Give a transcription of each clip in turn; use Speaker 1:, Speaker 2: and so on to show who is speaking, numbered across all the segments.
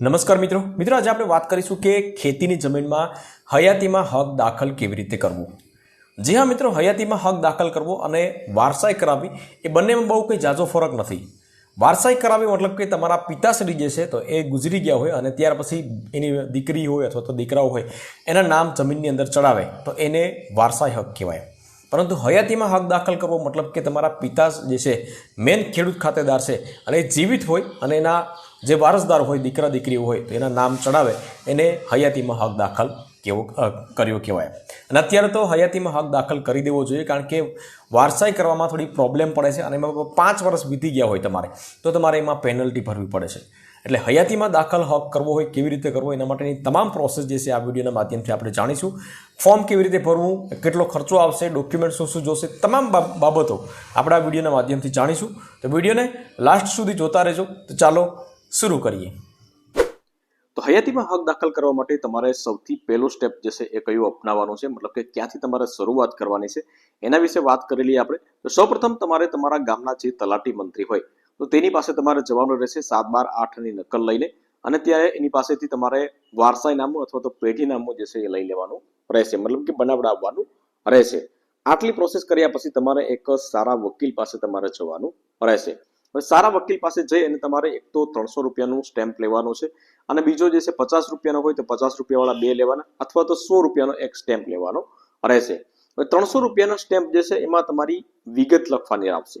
Speaker 1: નમસ્કાર મિત્રો. મિત્રો, આજે આપણે વાત કરીશું કે ખેતીની જમીનમાં હયાતીમાં હક દાખલ કેવી રીતે કરવું? જી હા મિત્રો, હયાતીમાં હક દાખલ કરવો અને વારસાઈ કરાવવી એ બંનેમાં બહુ કંઈ જાજો ફરક નથી. વારસાઈ કરાવવી મતલબ કે તમારા પિતાશ્રી જે છે તો એ ગુજરી ગયા હોય અને ત્યાર પછી એની દીકરી હોય અથવા તો દીકરાઓ હોય, એના નામ જમીનની અંદર ચડાવે, તો એને વારસાઈ હક કહેવાય. પરંતુ હયાતીમાં હક દાખલ કરવો મતલબ કે તમારા પિતા જે છે, મેન ખેડૂત ખાતેદાર છે અને એ જીવિત હોય અને એના જે વારસદાર હોય, દીકરા, દીકરીઓ હોય, તો એના નામ ચડાવે. એને હયાતીમાં હક દાખલ કેવો કર્યો કહેવાય. અને અત્યારે તો હયાતીમાં હક દાખલ કરી દેવો જોઈએ, કારણ કે વારસાઈ કરવામાં થોડી પ્રોબ્લેમ પડે છે અને એમાં પાંચ વર્ષ વીતી ગયા હોય તમારે, તો તમારે એમાં પેનલ્ટી ભરવી પડે છે. એટલે હયાતીમાં દાખલ હક કરવો હોય, કેવી રીતે કરવો એના માટેની તમામ પ્રોસેસ જે છે આ વિડીયોના માધ્યમથી આપણે જાણીશું. ફોર્મ કેવી રીતે ભરવું, કેટલો ખર્ચો આવશે ડોક્યુમેન્ટ શું શું જોશે, તમામ બાબતો આપણે આ વિડીયોના માધ્યમથી જાણીશું. તો વિડીયોને લાસ્ટ સુધી જોતા રહેજો. તો ચાલો શરૂ કરીએ. તો હયાતીમાં હક દાખલ કરવા માટે તમારે સૌથી પહેલો સ્ટેપ જે છે એ કયો અપનાવવાનું છે? મતલબ કે ક્યાંથી તમારે શરૂઆત કરવાની છે? એના વિશે વાત કરેલી આપણે. તો સૌપ્રથમ તમારે તમારા ગામના જે તલાટી મંત્રી હોય, તો તેની પાસે તમારે જવાનું રહેશે સાત બાર આઠની નકલ લઈને અને ત્યારે એની પાસેથી તમારે વારસાઈ નામું અથવા તો પેઢી નામું જે છે એ લઈ લેવાનું રહેશે. મતલબ કે બનાવડાવવાનું રહેશે. આટલી પ્રોસેસ કર્યા પછી તમારે એક સારા વકીલ પાસે તમારે જવાનું રહેશે. હવે સારા વકીલ પાસે જઈ અને તમારે એક તો ત્રણસો રૂપિયાનું સ્ટેમ્પ લેવાનું છે અને બીજો જે છે પચાસ રૂપિયાનો હોય તો પચાસ રૂપિયાવાળા બે લેવાના અથવા તો સો રૂપિયાનો એક સ્ટેમ્પ લેવાનો રહેશે. હવે ત્રણસો રૂપિયાનો સ્ટેમ્પ જે છે એમાં તમારી વિગત લખવાની આવશે.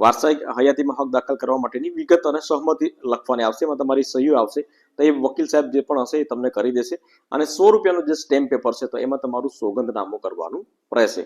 Speaker 1: વારસાઈ હયાતીમાં હક દાખલ કરવા માટેની વિગત અને સહમતિ લખવાની આવશે, એમાં તમારી સહીઓ આવશે. તો એ વકીલ સાહેબ જે પણ હશે એ તમને કરી દેશે અને સો રૂપિયાનું જે સ્ટેમ્પ પેપર છે તો એમાં તમારું સોગંદનામું કરવાનું રહેશે.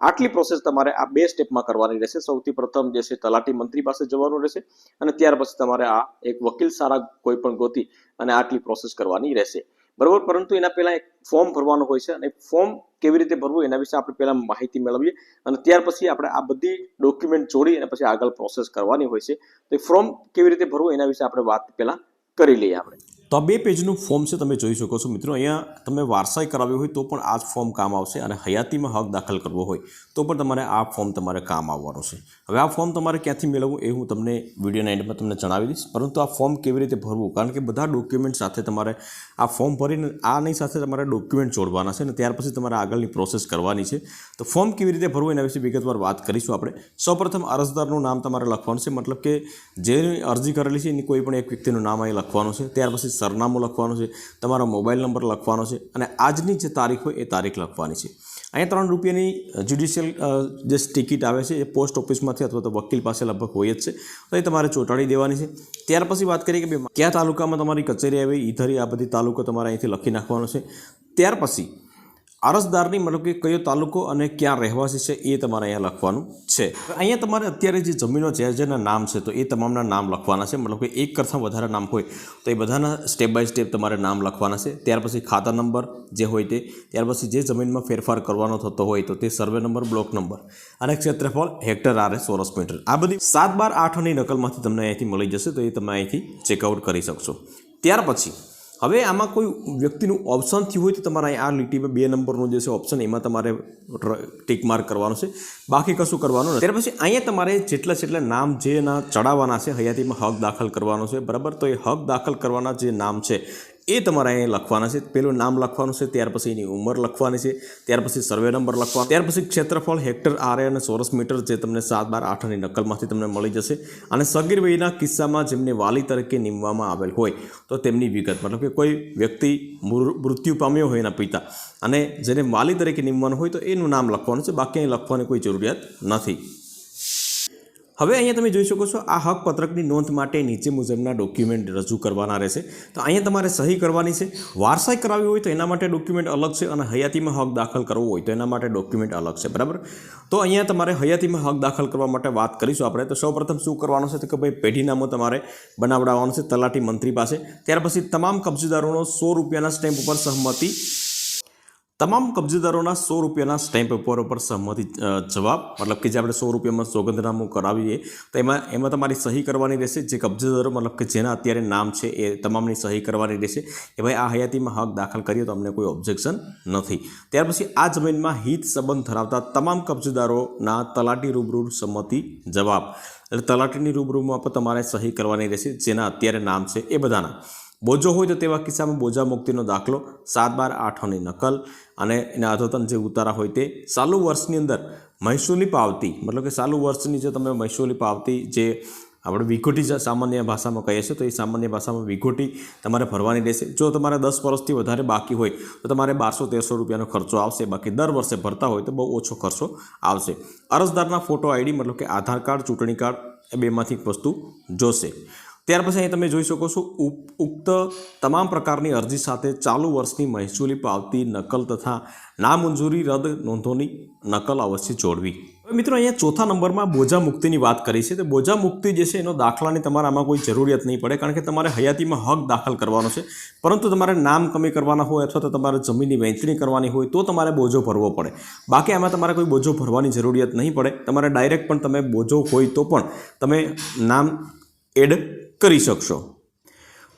Speaker 1: આટલી પ્રોસેસ તમારે આ બે સ્ટેપમાં કરવાની રહેશે. સૌથી પ્રથમ જે છે તલાટી મંત્રી પાસે જવાનું રહેશે અને ત્યાર પછી તમારે આ એક વકીલ સારા કોઈ પણ ગોતી અને આટલી પ્રોસેસ કરવાની રહેશે. બરોબર? પરંતુ એના પહેલા એક ફોર્મ ભરવાનું હોય છે અને ફોર્મ કેવી રીતે ભરવું એના વિશે આપણે પહેલા માહિતી મેળવીએ અને ત્યાર પછી આપણે આ બધી ડોક્યુમેન્ટ જોડી અને પછી આગળ પ્રોસેસ કરવાની હોય છે. તો એ ફોર્મ કેવી રીતે ભરવું એના વિશે આપણે વાત પહેલા કરી લઈએ આપણે. તો બે પેજનું ફોર્મ છે તમે જોઈ શકો છો મિત્રો. અહીંયા તમે વારસાઈ કરાવ્યું હોય તો પણ આ જ ફોર્મ કામ આવશે અને હયાતીમાં હક દાખલ કરવો હોય તો પણ તમારે આ ફોર્મ તમારે કામ આવવાનું છે. હવે આ ફોર્મ તમારે ક્યાંથી મેળવવું એ હું તમને વિડીયોના એન્ડમાં તમને જણાવી દઈશ. પરંતુ આ ફોર્મ કેવી રીતે ભરવું? કારણ કે બધા ડોક્યુમેન્ટ સાથે તમારે આ ફોર્મ ભરીને આની સાથે તમારે ડોક્યુમેન્ટ જોડવાના છે અને ત્યાર પછી તમારે આગળની પ્રોસેસ કરવાની છે. તો ફોર્મ કેવી રીતે ભરવું એના વિશે વિગતવાર વાત કરીશું આપણે. સૌપ્રથમ અરજદારનું નામ તમારે લખવાનું છે. મતલબ કે જે અરજી કરેલી છે એની કોઈ પણ એક વ્યક્તિનું નામ અહીં લખવાનું છે. ત્યાર પછી સરનામું લખવાનું છે, તમારો મોબાઈલ નંબર લખવાનો છે અને આજની જે તારીખ હોય એ તારીખ લખવાની છે. અહીંયા ત્રણ રૂપિયાની જ્યુડિશિયલ જે ટિકિટ આવે છે એ પોસ્ટ ઓફિસમાંથી અથવા તો વકીલ પાસે લગભગ હોય જ છે. તો એ તમારે ચોંટાડી દેવાની છે. ત્યાર પછી વાત કરીએ કે ભાઈ, કયા તાલુકામાં તમારી કચેરી આવી, ઈધરી આ બધી તાલુકો તમારે અહીંથી લખી નાખવાનો છે. ત્યાર પછી અરજદારની મતલબ કે કયો તાલુકો અને ક્યાં રહેવાસી છે એ તમારે અહીંયા લખવાનું છે. અહીંયા તમારે અત્યારે જે જમીનો જે જેના નામ છે, તો એ તમામના નામ લખવાના છે. મતલબ કે એક કરતાં વધારે નામ હોય તો એ બધાના સ્ટેપ બાય સ્ટેપ તમારે નામ લખવાના છે. ત્યાર પછી ખાતા નંબર જે હોય તે, ત્યાર પછી જે જમીનમાં ફેરફાર કરવાનો થતો હોય તો તે સર્વે નંબર બ્લોક નંબર અને ક્ષેત્રફળ હેક્ટર આરે ચોરસ મીટર આ બધી સાત બાર આઠની નકલમાંથી તમને અહીંથી મળી જશે તો એ તમે અહીંથી ચેકઆઉટ કરી શકશો. ત્યાર પછી હવે આમાં કોઈ વ્યક્તિનું ઓપ્શન થયું હોય તો તમારે આ લીટીમાં બે નંબરનું જે છે ઓપ્શન એમાં તમારે ટીક માર્ક કરવાનો છે. બાકી કશું કરવાનું નથી. ત્યાર પછી અહીંયા તમારે જેટલા જેટલા નામ જેના ચડાવવાના છે, હયાતીમાં હક દાખલ કરવાનો છે. બરાબર? તો એ હક દાખલ કરવાના જે નામ છે એ તમારે અહીંયા લખવાના છે. પેલું નામ લખવાનું છે, ત્યાર પછી એની ઉંમર લખવાની છે, ત્યાર પછી સર્વે નંબર લખવાનો, ત્યાર પછી ક્ષેત્રફળ, હેક્ટર, આરે અને ચોરસ મીટર જે તમને સાત, બાર આઠની નકલમાંથી તમને મળી જશે. અને સગીર વયના કિસ્સામાં જેમને વાલી તરીકે નીમવામાં આવેલ હોય, તો તેમની વિગત, મતલબ કે કોઈ વ્યક્તિ મૃત્યુ પામ્યો હોય એના પિતા, અને જેને વાલી તરીકે નીમવાનું હોય તો એનું નામ લખવાનું છે. બાકી અહીં લખવાની કોઈ જરૂરિયાત નથી. હવે અહીંયા તમે જોઈ શકો છો, આ હક પત્રકની નોંધ માટે નીચે મુજબના ડોક્યુમેન્ટ રજૂ કરવાના રહેશે. તો અહીંયા તમારે સહી કરવાની છે. વારસાઈ કરાવી હોય તો એના માટે ડોક્યુમેન્ટ અલગ છે અને હયાતીમાં હક દાખલ કરવો હોય તો એના માટે ડોક્યુમેન્ટ અલગ છે. બરાબર? તો અહીંયા તમારે હયાતીમાં હક દાખલ કરવા માટે વાત કરીશું આપણે. તો સૌપ્રથમ શું કરવાનું છે કે ભાઈ પેઢીનામું તમારે બનાવડાવવાનું છે તલાટી મંત્રી પાસે. ત્યાર પછી તમામ કબજેદારોનો સો રૂપિયાના સ્ટેમ્પ ઉપર સહમતિ તમામ કબજેદારોના સો રૂપિયાના સ્ટેમ્પ પેપર ઉપર સહમતિ જવાબ, મતલબ કે જે આપણે સો રૂપિયામાં સોગંદનામું કરાવીએ, તો એમાં એમાં તમારી સહી કરવાની રહેશે. જે કબજેદારો, મતલબ કે જેના અત્યારે નામ છે, એ તમામની સહી કરવાની રહેશે કે ભાઈ આ હયાતીમાં હક દાખલ કરીએ તો અમને કોઈ ઓબ્જેક્શન નથી. ત્યાર પછી આ જમીનમાં હિત સંબંધ ધરાવતા તમામ કબજેદારોના તલાટી રૂબરૂ સંમતિ, જવાબ. એટલે તલાટીની રૂબરૂમાં પણ તમારે સહી કરવાની રહેશે, જેના અત્યારે નામ છે એ બધાના. બોજો હોય તો તેવા કિસ્સામાં બોજા મુક્તિનો દાખલો સાત બાર આઠની નકલ અને એના અધોતન જે ઉતારા હોય તે ચાલુ વર્ષની અંદર મહેસૂલી પાવતી, મતલબ કે ચાલુ વર્ષની જે તમે મહેસૂલી પાવતી જે આપણે વિઘોટી સામાન્ય ભાષામાં કહીએ છીએ, તો એ સામાન્ય ભાષામાં વિઘોટી તમારે ભરવાની રહેશે. જો તમારે દસ વર્ષથી વધારે બાકી હોય, તો તમારે બારસો તેરસો રૂપિયાનો ખર્ચો આવશે. બાકી દર વર્ષે ભરતા હોય તો બહુ ઓછો ખર્ચો આવશે. અરજદારના ફોટો આઈડી, મતલબ કે આધાર કાર્ડ, ચૂંટણી કાર્ડ એ બેમાંથી એક વસ્તુ જોશે. ત્યાર પછી અહીં તમે જોઈ શકો છો ઉક્ત તમામ પ્રકારની અરજી સાથે ચાલુ વર્ષની મહેસૂલી પાવતી નકલ તથા નામંજૂરી રદ નોંધોની નકલ અવશ્ય જોડવી. મિત્રો અહીંયા ચોથા નંબરમાં બોજા મુક્તિની વાત કરી છે. તો બોજા મુક્તિ જે છે એનો દાખલાની તમારે આમાં કોઈ જરૂરિયાત નહીં પડે કારણ કે તમારે હયાતીમાં હક દાખલ કરવાનો છે. પરંતુ તમારે નામ કમી કરવાના હોય અથવા તો તમારે જમીનની વહેંચણી કરવાની હોય તો તમારે બોજો ભરવો પડે. બાકી આમાં તમારે કોઈ બોજો ભરવાની જરૂરિયાત નહીં પડે. તમારે ડાયરેક્ટ પણ તમે બોજો હોય તો પણ તમે નામ એડ કરી શકશો.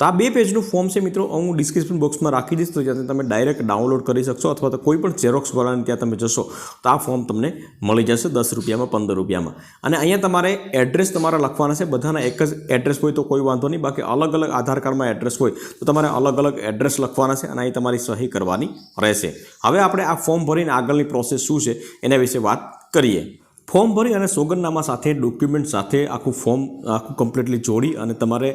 Speaker 1: તો આ બે પેજનું ફોર્મ છે મિત્રો, હું ડિસ્ક્રિપ્શન બોક્સમાં રાખી દઈશ, તો જ્યાં તમે ડાયરેક્ટ ડાઉનલોડ કરી શકશો, અથવા તો કોઈ પણ ઝેરોક્સ વાળાને ત્યાં તમે જશો, તો આ ફોર્મ તમને મળી જશે દસ રૂપિયામાં, પંદર રૂપિયામાં. અને અહીંયા તમારે એડ્રેસ તમારા લખવાના છે, બધાના એક જ એડ્રેસ હોય તો કોઈ વાંધો નહીં, બાકી અલગ અલગ આધાર કાર્ડમાં એડ્રેસ હોય, તો તમારે અલગ અલગ એડ્રેસ લખવાના છે અને અહીં તમારી સહી કરવાની રહેશે. હવે આપણે આ ફોર્મ ભરીને આગળની પ્રોસેસ શું છે, એના વિશે વાત કરીએ. ફોર્મ ભરી અને સોગંદનામા સાથે ડોક્યુમેન્ટ સાથે આખું ફોર્મ, આખું કમ્પ્લીટલી જોડી અને તમારે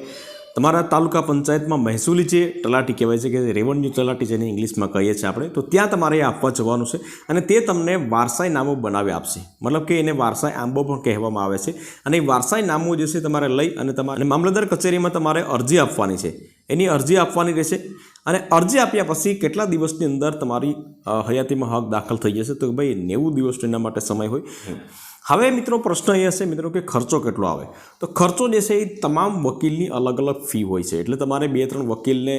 Speaker 1: તમારા તાલુકા પંચાયતમાં મહેસૂલી જે તલાટી કહેવાય છે કે રેવન્યુ તલાટી જેને ઇંગ્લિશમાં કહીએ છીએ આપણે, તો ત્યાં તમારે એ આપવા જવાનું છે અને તે તમને વારસાઈ નામો બનાવી આપશે. મતલબ કે એને વારસાઈ આંબો પણ કહેવામાં આવે છે અને એ વારસાઈ નામો જે છે તમારે લઈ અને તમારે મામલતદાર કચેરીમાં તમારે અરજી આપવાની છે. એની અરજી આપવાની રહેશે. અને અરજી આપ્યા પછી કેટલા દિવસની અંદર તમારી હયાતીમાં હક દાખલ થઈ જશે? તો ભાઈ નેવું દિવસનો એના માટે સમય હોય. હવે મિત્રો પ્રશ્ન એ હશે મિત્રો કે ખર્ચો કેટલો આવે? તો ખર્ચો જે છે એ તમામ વકીલની અલગ અલગ ફી હોય છે. એટલે તમારે બે ત્રણ વકીલને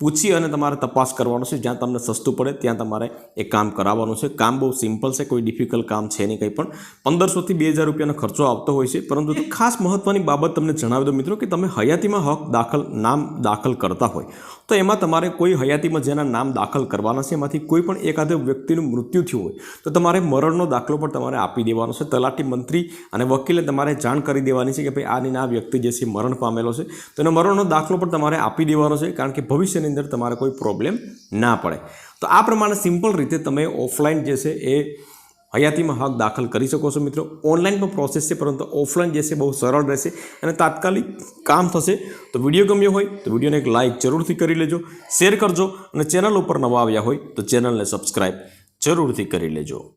Speaker 1: પૂછી અને તમારે તપાસ કરવાનો છે. જ્યાં તમને સસ્તું પડે, ત્યાં તમારે એ કામ કરાવવાનું છે. કામ બહુ સિમ્પલ છે, કોઈ ડિફિકલ્ટ કામ છે નહીં કંઈ પણ. પંદરસોથી બે હજાર રૂપિયાનો ખર્ચો આવતો હોય છે. પરંતુ ખાસ મહત્ત્વની બાબત તમને જણાવી દો મિત્રો કે તમે હયાતીમાં હક દાખલ, નામ દાખલ કરતા હોય. તો એમાં તમારે કોઈ હયાતીમાં જેના નામ દાખલ કરવાના છે, એમાંથી કોઈ પણ એકાદ વ્યક્તિનું મૃત્યુ થયું હોય, તો તમારે મરણનો દાખલો પણ તમારે આપી દેવાનો છે. તલાટી મંત્રી અને વકીલે તમારે જાણ કરી દેવાની છે કે ભાઈ આની આ વ્યક્તિ જે છે મરણ પામેલો છે. તો એનો મરણનો દાખલો પણ તમારે આપી દેવાનો છે, કારણ કે ભવિષ્યની અંદર તમારે કોઈ પ્રોબ્લેમ ના પડે. તો આ પ્રમાણે સિમ્પલ રીતે તમે ઓફલાઈન જે છે એ હયાતીમાં હક દાખલ કરી શકો છો મિત્રો. ઓનલાઈન પણ પ્રોસેસ છે, પરંતુ ઓફલાઈન જે છે બહુ સરળ રહેશે અને તાત્કાલિક કામ થશે. તો વીડિયો ગમ્યો હોય તો વિડીયોને એક લાઇક જરૂરથી કરી લેજો શેર કરજો અને ચેનલ ઉપર નવા આવ્યા હોય તો ચેનલને સબસ્ક્રાઈબ જરૂરથી કરી લેજો.